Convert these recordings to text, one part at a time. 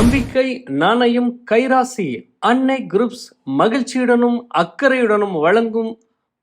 நம்பிக்கை நாணயம் கைராசி அன்னை குரூப்ஸ் மகிழ்ச்சியுடனும் அக்கறையுடனும் வழங்கும்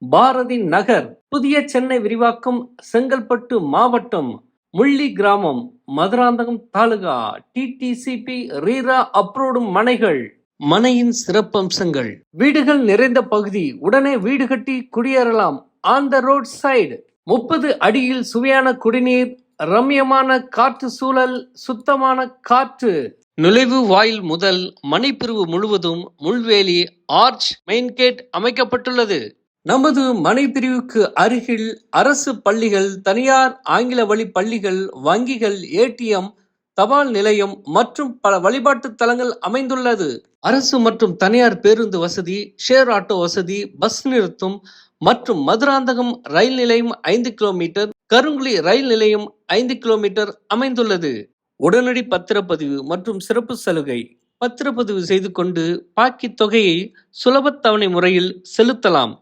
பாரதி நகர் புதிய சென்னை விரிவாக்கம் செங்கல்பட்டு மாவட்டம் முள்ளி கிராமம் மதுராந்தகம் தாலுகா டிடிசிபி ரீரா அப்ரூவ்டும் மனைகள் மனையின் சிறப்பம்சங்கள். வீடுகள் நிறைந்த பகுதி உடனே வீடு கட்டி குடியேறலாம். ஆன் த ரோட் சைடு முப்பது அடியில் சுவையான குடிநீர் ரம்யமான காற்று சூழல் சுத்தமான காற்று. நுழைவு வாயில் முதல் மனைப்பிரிவு முழுவதும் முள்வேலி ஆர்ச் மெயின் கேட் அமைக்கப்பட்டுள்ளது. நமது மனைப்பிரிவுக்கு அருகில் அரசு பள்ளிகள் தனியார் ஆங்கில வழி பள்ளிகள் வங்கிகள் ஏடிஎம் தபால் நிலையம் மற்றும் பல வழிபாட்டு தலங்கள் அமைந்துள்ளது. அரசு மற்றும் தனியார் பேருந்து வசதி ஷேர் ஆட்டோ வசதி பஸ் நிறுத்தம் மற்றும் மதுராந்தகம் ரயில் நிலையம் ஐந்து கிலோமீட்டர் கருங்குழி ரயில் நிலையம் ஐந்து கிலோமீட்டர் அமைந்துள்ளது. உடனடி பத்திரப்பதிவு மற்றும் சிறப்பு சலுகை. பத்திரப்பதிவு செய்து கொண்டு பாக்கி தொகையை சுலபத்தவணை முறையில் செலுத்தலாம்.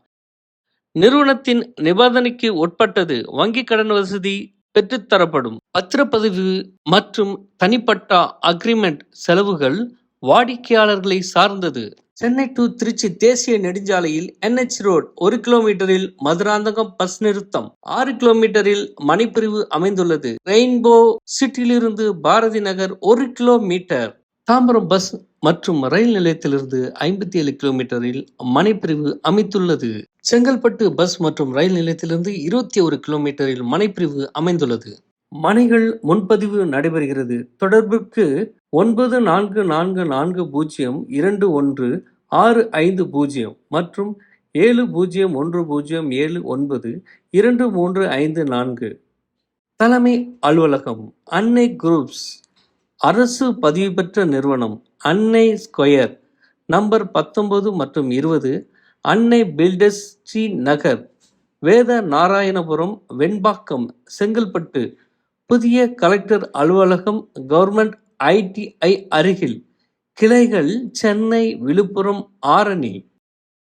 நிறுவனத்தின் நிபந்தனைக்கு உட்பட்டது வங்கி கடன் வசதி பெற்றுத்தரப்படும் பத்திரப்பதிவு மற்றும் தனிப்பட்ட அக்ரிமெண்ட் செலவுகள் வாடிக்கையாளர்களை சார்ந்தது. சென்னை டு திருச்சி தேசிய நெடுஞ்சாலையில் என்ஹெச் ரோட் ஒரு கிலோமீட்டரில் மதுராந்தகம் பஸ் நிறுத்தம். ஆறு கிலோமீட்டரில் மணிப்பிரிவு அமைந்துள்ளது. ரெயின்போ சிட்டியிலிருந்து பாரதி நகர் ஒரு கிலோமீட்டர் தாம்பரம் பஸ் மற்றும் ரயில் நிலையத்திலிருந்து ஐம்பத்தி ஏழு கிலோமீட்டரில் மனைப்பிரிவு அமைத்துள்ளது. செங்கல்பட்டு பஸ் மற்றும் ரயில் நிலையத்திலிருந்து இருபத்தி ஒரு கிலோமீட்டரில் மனைப்பிரிவு அமைந்துள்ளது. மனைகள் முன்பதிவு நடைபெறுகிறது. தொடர்புக்கு ஒன்பது நான்கு நான்கு நான்கு பூஜ்ஜியம் இரண்டு ஒன்று ஆறு ஐந்து பூஜ்ஜியம் மற்றும் ஏழு பூஜ்ஜியம் ஒன்று பூஜ்ஜியம் ஏழு ஒன்பது இரண்டு மூன்று ஐந்து நான்கு. தலைமை அலுவலகம் அன்னை குரூப்ஸ். அரசு பதிவு பெற்ற நிறுவனம் அன்னை ஸ்கொயர். நம்பர் பத்தொன்பது மற்றும் இருபது அன்னை பில்டர்ஸ் ஸ்ரீ நகர். வேத நாராயணபுரம் வெண்பாக்கம் செங்கல்பட்டு. புதிய கலெக்டர் அலுவலகம் கவர்மெண்ட் ஐடிஐ அருகில் கிளைகள் சென்னை விழுப்புரம் ஆரணி